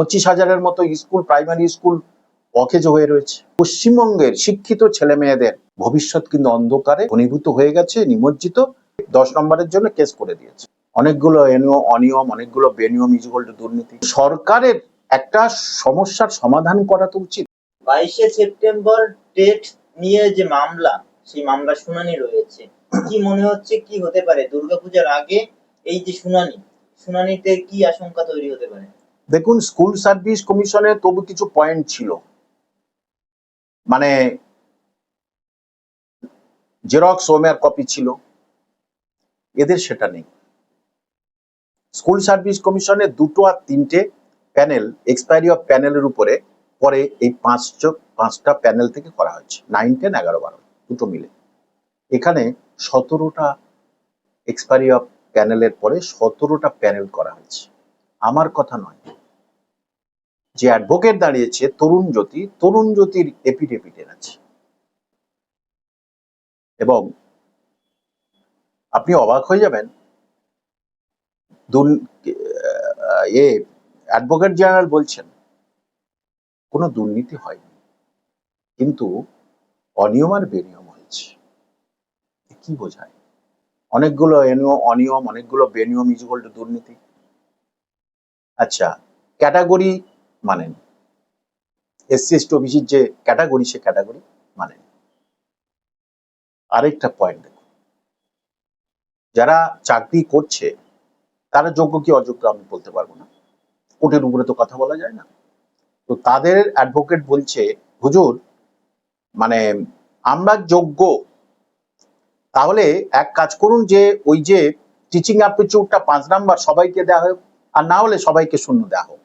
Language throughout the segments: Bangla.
পঁচিশ হাজারের মতো স্কুল, প্রাইমারি স্কুল অকেজ হয়ে রয়েছে। পশ্চিমবঙ্গের শিক্ষিত ছেলে মেয়েদের ভবিষ্যৎ কিন্তু অন্ধকারে ঘনীভূত হয়ে গেছে, নিমজ্জিত। দশ নম্বরের জন্য কেস করে দিয়েছে। অনেকগুলো এনিয়ম অনিয়ম, অনেকগুলো বেনিয়ম ইজুগল দুর্নীতি। সরকারের একটা সমস্যার সমাধান করা তো উচিত। বাইশে সেপ্টেম্বর ডেট নিয়ে যে মামলা, সেই মামলা শুনানি রয়েছে। কি মনে হচ্ছে, কি হতে পারে? দুর্গাপূজার আগে এই যে শুনানি, শুনানিতে কি আশঙ্কা তৈরি হতে পারে? দেখুন স্কুল সার্ভিস কমিশনে তবু কিছু পয়েন্ট ছিল। মানে জেরক্স হোমের কপি ছিল। এদের সেটা নেই। স্কুল সার্ভিস কমিশনে দুটো আর তিনটে প্যানেল এক্সপায়ারি অফ প্যানেলের উপরে, পরে এই পাঁচ পাঁচটা প্যানেল থেকে করা হয়েছে। নাইন টেন এগারো, বারো, দুটো মিলে। এখানে সতেরোটা এক্সপায়ারি অফ প্যানেলের পরে সতেরোটা প্যানেল করা হয়েছে। আমার কথা নয়। যে অ্যাডভোকেট দাঁড়িয়েছে তরুণ জ্যোতি, তরুণ জ্যোতির এপিডেভিটের আছে এবং আপনি অবাক হয়ে যাবেন এ অ্যাডভোকেট জেনারেল বলছেন, কোনো দুর্নীতি হয়নি, কিন্তু অনিয়ম আর বেনিয়ম হয়েছে। কি বোঝায়? অনেকগুলো অনিয়ম, অনেকগুলো বেনিয়ম টু দুর্নীতি। আচ্ছা ক্যাটাগরি মানেন এসসি এসটি ওবিসির যে ক্যাটাগরি সে ক্যাটাগরি মানেন আরেকটা পয়েন্ট দেখুন যারা চাকরি করছে, তারা যোগ্য কি অযোগ্য আমি বলতে পারব না। কোর্টের উপরে তো কথা বলা যায় না। তো তাদের অ্যাডভোকেট বলছে, হুজুর মানে আমরা যোগ্য। তাহলে এক কাজ করুন যে ওই যে টিচিং অ্যাপটিচিউডটা পাঁচ নাম্বার সবাইকে দেওয়া হোক, আর না হলে সবাইকে শূন্য দেওয়া হোক।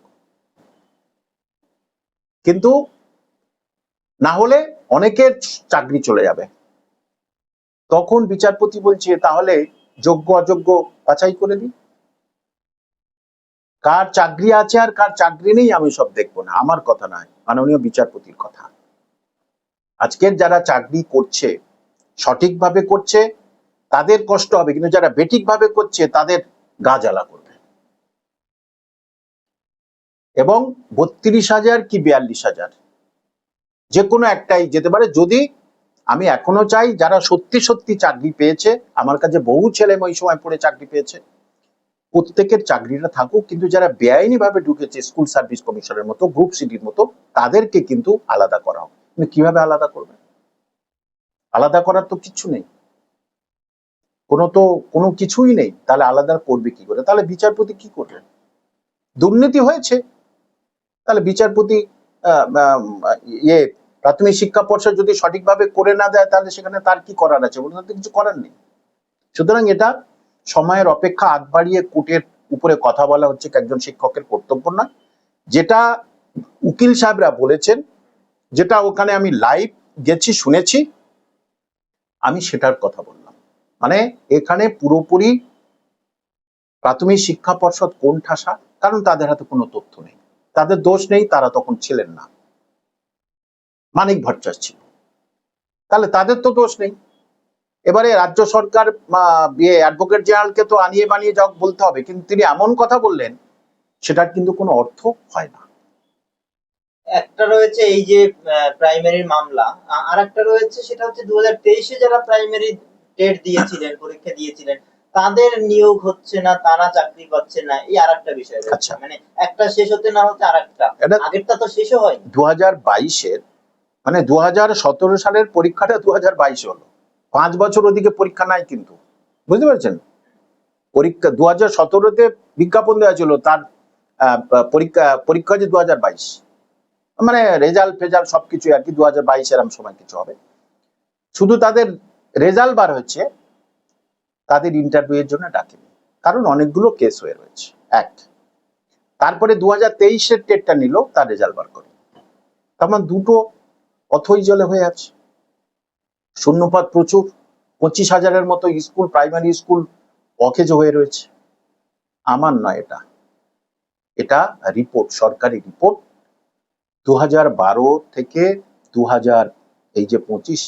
কিন্তু না হলে অনেকের চাকরি চলে যাবে। তখন বিচারপতি বলছে, তাহলে যোগ্য, অযোগ্য বাছাই করে দিই। কার চাকরি আছে আর কার চাকরি নেই আমি সব দেখব না। আমার কথা নয়, মাননীয় বিচারপতির কথা। আজকের যারা চাকরি করছে, সঠিকভাবে করছে, তাদের কষ্ট হবে। কিন্তু যারা বেঠিকভাবে করছে, তাদের গা জ্বালা করবে। এবং বত্রিশ হাজার কি বিয়াল্লিশ হাজার? যে কোনো একটাই যেতে পারে। যদি আমি এখনও চাই, যারা সত্যি সত্যি চাকরি পেয়েছে, আমার কাছে বহু ছেলে ওই সময় পড়ে চাকরি পেয়েছে, প্রত্যেকের চাকরিটা থাকুক, কিন্তু যারা বেআইনি ভাবে ঢুকেছে স্কুল সার্ভিস কমিশনের মতো, গ্রুপ সিটির মতো, তাদেরকে কিন্তু আলাদা করা হোক। কীভাবে আলাদা করবে? আলাদা করার তো কিছু নেই। কোনো তো, কোনো কিছুই নেই। তাহলে আলাদা করবে কি করে? তাহলে বিচারপতি কি করবে? দুর্নীতি হয়েছে। তাহলে বিচারপতি ইয়ে প্রাথমিক শিক্ষা পর্ষদ যদি সঠিকভাবে করে না দেয়, তাহলে সেখানে তার কি করার আছে? বলুন তার তো কিছু করার নেই। সুতরাং এটা সময়ের অপেক্ষা আগ বাড়িয়ে কোর্টের উপরে কথা বলা হচ্ছে একজন শিক্ষকের কর্তব্য না যেটা উকিল সাহেবরা বলেছেন, যেটা ওখানে আমি লাইভ গেছি, শুনেছি, আমি সেটার কথা বললাম। মানে এখানে পুরোপুরি প্রাথমিক শিক্ষা পর্ষদ কোন ঠাসা কারণ তাদের হাতে কোনো তথ্য নেই। তাদের দোষ নেই, তারা তখন ছিলেন না। মানিক ভট্টাচার্য। ছিল তাহলে তাদের তো দোষ নেই। এবারে রাজ্য সরকার অ্যাডভোকেট জেনারেলকে তো আনিয়ে বানিয়ে যাও বলতে হবে, কিন্তু তিনি এমন কথা বললেন, সেটার কিন্তু কোনো অর্থ হয় না। একটা রয়েছে এই যে প্রাইমারির মামলা। আর একটা রয়েছে, সেটা হচ্ছে দু হাজার তেইশে যারা প্রাইমারি টেট দিয়েছিলেন, পরীক্ষা দিয়েছিলেন তাদের নিয়োগ হচ্ছে না তারা চাকরি পাচ্ছে না এই আর একটা বিষয় আচ্ছা। মানে একটা শেষ হতে না হতে আর একটা আগেরটা তো শেষও হয় দু হাজার বাইশের মানে দু হাজার সতেরো সালের পরীক্ষাটা দু হাজার বাইশে হলো। পাঁচ বছর ওদিকে পরীক্ষা নাই কিন্তু। বুঝতে পারছেন? পরীক্ষা দু হাজার সতেরোতে বিজ্ঞাপন দেওয়া ছিল তার পরীক্ষা পরীক্ষা হচ্ছে দু হাজার বাইশ। মানে রেজাল্ট ফেজাল্ট সবকিছু আর কি দু হাজার বাইশ এরম সময় কিছু হবে। শুধু তাদের রেজাল্ট বার হচ্ছে তাদের ইন্টারভিউ এর জন্য ডাকেনি কারণ অনেকগুলো কেস হয়ে রয়েছে। এক, তারপরে দু হাজার তেইশের টেটটা নিল, তার রেজাল্ট বার করে। মানে দুটো অথই জলে হয়ে আছে। শূন্যপাত প্রচুর, পঁচিশ হাজারের মতো স্কুল প্রাইমারি স্কুল অকেজ হয়ে রয়েছে। আমার নয় এটা। এটা রিপোর্ট সরকারি রিপোর্ট দু হাজার বারো থেকে দু হাজার এই যে পঁচিশ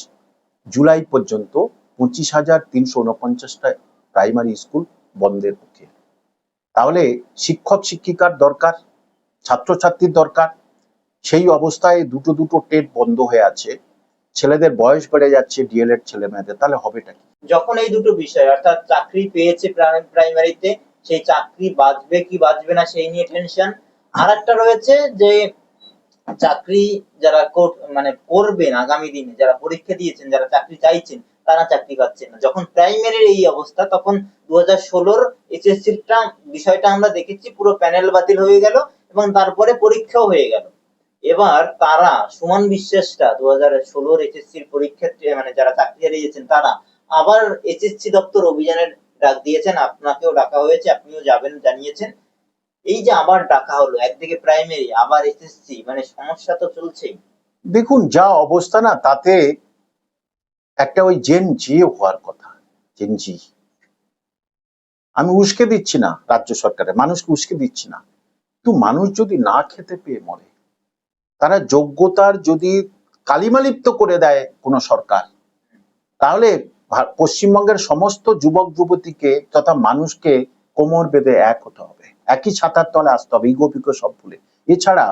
জুলাই পর্যন্ত পঁচিশ হাজার তিনশো উনপঞ্চাশটা প্রাইমারি স্কুল বন্ধের পক্ষে। তাহলে শিক্ষক শিক্ষিকার দরকার, ছাত্রছাত্রীর দরকার, সেই অবস্থায় দুটো দুটো টেট বন্ধ হয়ে আছে, ছেলেদের বয়স বেড়ে যাচ্ছে ডিএলএড ছেলে মেয়েদের তাহলে হবেটা কি? যখন এই দুটো বিষয়, অর্থাৎ চাকরি পেয়েছে প্রাইমারিতে সেই চাকরি বাঁচবে কি বাঁচবে না সেই নিয়ে টেনশন আর একটা রয়েছে যে চাকরি যারা মানে করবেন আগামী দিনে, যারা পরীক্ষা দিয়েছেন, যারা চাকরি চাইছেন তারা চাকরি পাচ্ছে না। যখন প্রাইমারির এই অবস্থা, তখন দু হাজার ষোলোর এইচএসসিটা বিষয়টা আমরা দেখেছি, পুরো প্যানেল বাতিল হয়ে গেল এবং তারপরে পরীক্ষাও হয়ে গেল। এবার তারা, সুমন বিশ্বাসটা দু হাজার ষোলোর এইচএসসির পরীক্ষার্থী মানে যারা চাকরি হারিয়েছেন তারা, আবার এইচএসসি দপ্তর অভিযানের ডাক দিয়েছেন, আপনাকেও ডাকা হয়েছে, আপনিও যাবেন, জানিয়েছেন। এই যে আবার ডাকা হলো, একদিকে প্রাইমারি আবার এসএসসি মানে সমস্যা তো চলছেই। দেখুন, যা অবস্থা না, তাতে একটা ওই জেন জি হওয়ার কথা, জেন জি। আমি উস্কে দিচ্ছি না রাজ্য সরকারে, মানুষকে উস্কে দিচ্ছি না। কিন্তু মানুষ যদি না খেতে পেয়ে মরে, তারা যোগ্যতার যদি কালিমালিপ্ত করে দেয় কোনো সরকার, তাহলে পশ্চিমবঙ্গের সমস্ত যুবক যুবতীকে তথা মানুষকে কোমর বেঁধে এক হতে হবে, একই ছাতার তলে আসতে হবে ইগোপিক সব ভুলে। এছাড়া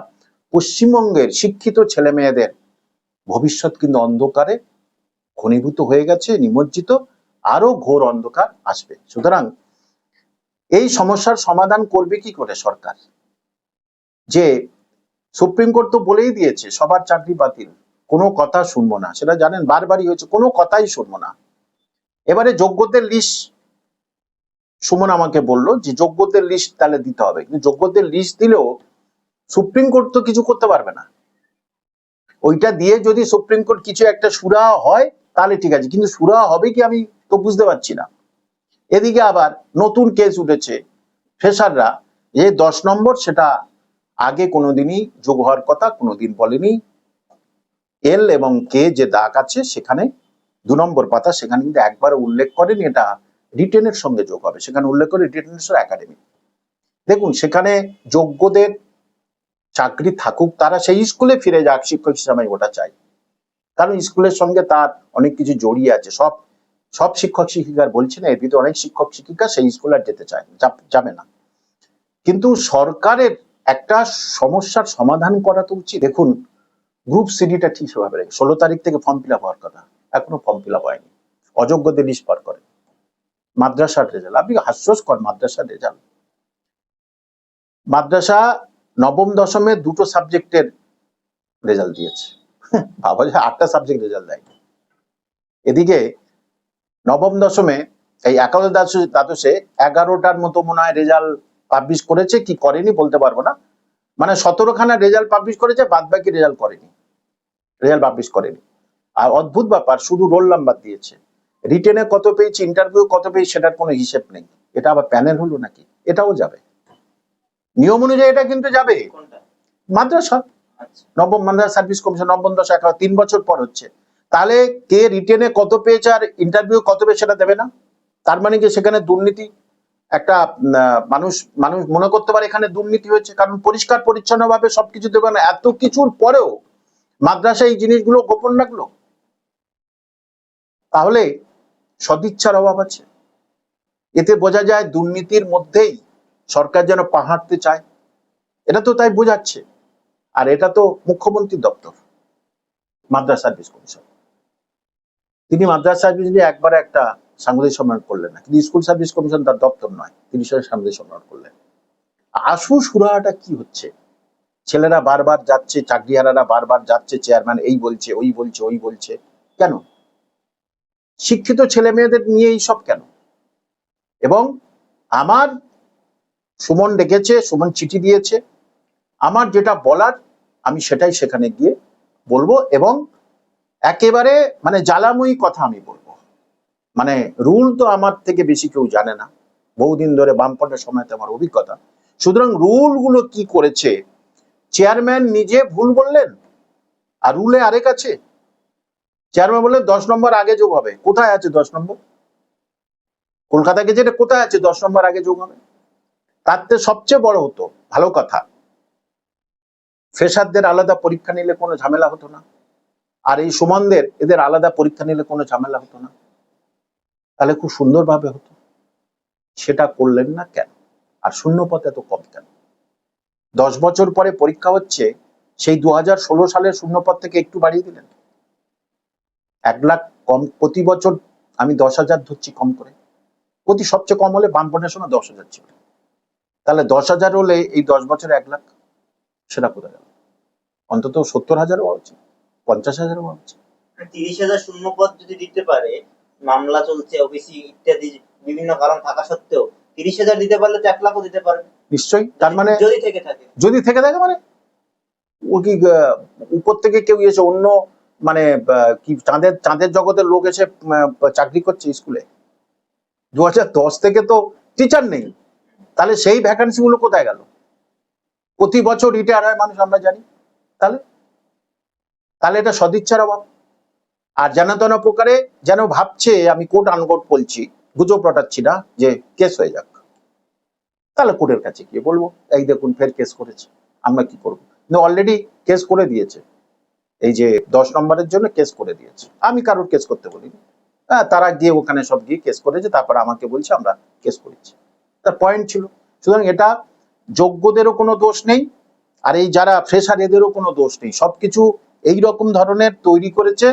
পশ্চিমবঙ্গের শিক্ষিত ছেলে মেয়েদের ভবিষ্যৎ কিন্তু অন্ধকারে ঘনীভূত হয়ে গেছে, নিমজ্জিত, আরও ঘোর অন্ধকার আসবে। সুতরাং এই সমস্যার সমাধান করবে কি করে সরকার? যে সুপ্রিম কোর্ট তো বলেই দিয়েছে, সবার চাকরি বাতিল, কোনো কথা শুনব না। সেটা জানেন, বারবারই হয়েছে, কোনো কথাই শুনব না। এবারে যোগ্যদের লিস্ট সুমন আমাকে বলল যে যোগ্যদের লিস্ট তাহলে দিতে হবে। কিন্তু যোগ্যদের লিস্ট দিলেও সুপ্রিম কোর্ট তো কিছু করতে পারবে না। ওইটা দিয়ে যদি সুপ্রিম কোর্ট কিছু একটা সুরা হয় তাহলে ঠিক আছে। কিন্তু সুরা হবে কি আমি তো বুঝতে পারছি না। এদিকে আবার নতুন কেস উঠেছে ফেসাররা যে দশ নম্বর সেটা আগে কোনোদিনই যোগ হওয়ার কথা, কোনোদিন বলেনি। এল এবং কে যে দাগ আছে সেখানে দু নম্বর পাতা সেখানে কিন্তু একবার উল্লেখ করেন, এটা রিটেনের সঙ্গে যোগ হবে। সেখানে উল্লেখ করে রিটেন একাডেমি দেখুন, সেখানে যোগ্যদের চাকরি থাকুক, তারা সেই স্কুলে ফিরে যাক, শিক্ষক হিসাবে ওটা চাই। কারণ স্কুলের সঙ্গে তার অনেক কিছু জড়িয়ে আছে। সব সব শিক্ষক শিক্ষিকার বলছি না, এর ভিতরে অনেক শিক্ষক শিক্ষিকা সেই স্কুল আর যেতে চায় যাবে না। কিন্তু সরকারের একটা সমস্যার সমাধান করা তো উচিত। দেখুন গ্রুপ সিডিটা ঠিক সেভাবে রেখে, ষোলো তারিখ থেকে ফর্ম ফিল আপ হওয়ার কথা, এখনও ফর্ম ফিল আপ হয়নি। অযোগ্যদের লিস্ট পার করে। মাদ্রাসার রেজাল্ট আপনি হাস্যস্কর মাদ্রাসার রেজাল্ট মাদ্রাসা নবম দশমে দুটো সাবজেক্টের রেজাল্ট দিয়েছে। ভাবা যায় আটটা সাবজেক্ট রেজাল্ট দেয়নি এদিকে নবম দশমে এই একাদশ দ্বাদশ- দ্বাদশে এগারোটার মতো মনে হয় রেজাল্ট পাবলিশ করেছে কি করেনি বলতে পারব না। মানে সতেরো খানা রেজাল্ট পাবলিশ করেছে বাদ বাকি রেজাল্ট করেনি। রেজাল্ট পাবলিশ করেনি। আর অদ্ভুত ব্যাপার শুধু রোল নাম্বার দিয়েছে। রিটেনে কত পেয়েছি ইন্টারভিউ কত পেয়েছি সেটার কোনো হিসেব নেই। এটা আবার প্যানেল হলো নাকি? এটাও যাবে। নিয়ম অনুযায়ী এটা কিন্তু যাবে। মাদ্রাসা। নবম মাদ্রাসা সার্ভিস কমিশন, নবম দশ এগারো তিন বছর পর হচ্ছে। তাহলে কে রিটেনে কত পেয়েছে আর ইন্টারভিউ কত পেয়েছে সেটা দেবে না? তার মানে কি সেখানে দুর্নীতি একটা মানুষ মানুষ মনে করতে পারে এখানে দুর্নীতি হয়েছে, কারণ পরিষ্কার পরিচ্ছন্ন ভাবে সবকিছু দেবে না। এত কিছুর পরেও মাদ্রাসা এই জিনিসগুলো গোপন রাখল? তাহলে সদিচ্ছার অভাব আছে। এতে বোঝা যায় দুর্নীতির মধ্যেই সরকার যেন পাহাড়তে চায়। এটা তো তাই বোঝাচ্ছে। আর এটা তো মুখ্যমন্ত্রীর দপ্তর মাদ্রাস সার্ভিস কমিশন। তিনি মাদ্রাস সার্ভিস নিয়ে একবারে একটা সাংবাদিক সম্মেলন করলেন না। কিন্তু স্কুল সার্ভিস কমিশন তার দপ্তর নয়, তিনি সাংবাদিক সম্মেলন করলেন। আসু সুরাহাটা কি হচ্ছে? ছেলেরা বারবার যাচ্ছে, চাকরিহারারা বারবার যাচ্ছে, চেয়ারম্যান এই বলছে, ওই বলছে ওই বলছে। কেন? শিক্ষিত ছেলে মেয়েদের নিয়ে এই সব কেন? এবং আমার সুমন ডেকেছে, সুমন চিঠি দিয়েছে, আমার যেটা বলার আমি সেটাই সেখানে গিয়ে বলব এবং একেবারে মানে জ্বালাময়ী কথা আমি বলব। মানে রুল তো আমার থেকে বেশি কেউ জানে না। বহুদিন ধরে বামপন্থের সময়তে আমার অভিজ্ঞতা। সুতরাং রুলগুলো কি করেছে? চেয়ারম্যান নিজে ভুল বললেন? আর রুলে আরেক আছে? চেয়ারম্যান বললেন, দশ নম্বর আগে যোগ হবে। কোথায় আছে দশ নম্বর? কলকাতা গেজেটে কোথায় আছে দশ নম্বর আগে যোগ হবে? তার সবচেয়ে বড় হতো ভালো কথা। ফ্রেশারদের আলাদা পরীক্ষা নিলে কোনো ঝামেলা হতো না। আর এই সুমনদের, এদের আলাদা পরীক্ষা নিলে কোনো ঝামেলা হতো না। তাহলে খুব সুন্দরভাবে হতো। সেটা করলেন না কেন? আর শূন্য পথ এত কম কেন? দশ বছর পরে পরীক্ষা হচ্ছে, সেই দু হাজার ষোলো সালের শূন্যপদ থেকে একটু বাড়িয়ে দিলেন। এক লাখ কম, প্রতি বছর আমি দশ হাজার ধরছি কম করে। প্রতি সবচেয়ে কম হলে বামপনের সময় দশ হাজার ছিল। তাহলে দশ হাজার হলে এই দশ বছরে এক লাখ, সেটা কোথায় গেল? অন্তত সত্তর হাজার হওয়া উচিত পঞ্চাশ হাজার হওয়া উচিত। তিরিশ হাজার শূন্য পদ যদি দিতে পারে মামলা চলছে ওবিসি ইত্যাদি বিভিন্ন কারণ থাকা সত্ত্বেও তিরিশ হাজার দিতে পারলে তো এক লাখও দিতে পারবে। নিশ্চয়ই তার মানে যদি থেকে থাকে। যদি থেকে থাকে মানে? ও কি উপর থেকে কেউ এসে অন্য মানে কি চাঁদের চাঁদের জগতের লোক এসে চাকরি করছে স্কুলে? দু হাজার দশ থেকে তো টিচার নেই। তাহলে সেই ভ্যাকান্সি গুলো কোথায় গেল? প্রতি বছর রিটায়ার হয় মানুষ আমরা জানি। তাহলে? তাহলে এটা সদিচ্ছার অভাব। আর যেন প্রকারে যেন ভাবছে, আমি কোর্ট আনকোট বলছি, গুজব রটাচ্ছি না, যে কেস হয়ে যাক। তাহলে কোর্টের কাছে গিয়ে বলব, এই দেখুন, ফের কেস করেছে, আমরা কি করব? কিন্তু অলরেডি কেস করে দিয়েছে। এই যে দশ নম্বরের জন্য কেস করে দিয়েছে। আমি কারোর কেস করতে বলিনি। হ্যাঁ তারা গিয়ে ওখানে সব গিয়ে কেস করেছে, তারপর আমাকে বলছে, আমরা কেস করেছি। তার পয়েন্ট ছিল। সুতরাং এটা যোগ্যদেরও কোনো দোষ নেই আর এই যারা ফ্রেশার এদেরও কোনো দোষ নেই। সবকিছু এই রকম ধরনের তৈরি করেছে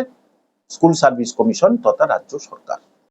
স্কুল সার্ভিস কমিশন তথা রাজ্য সরকার।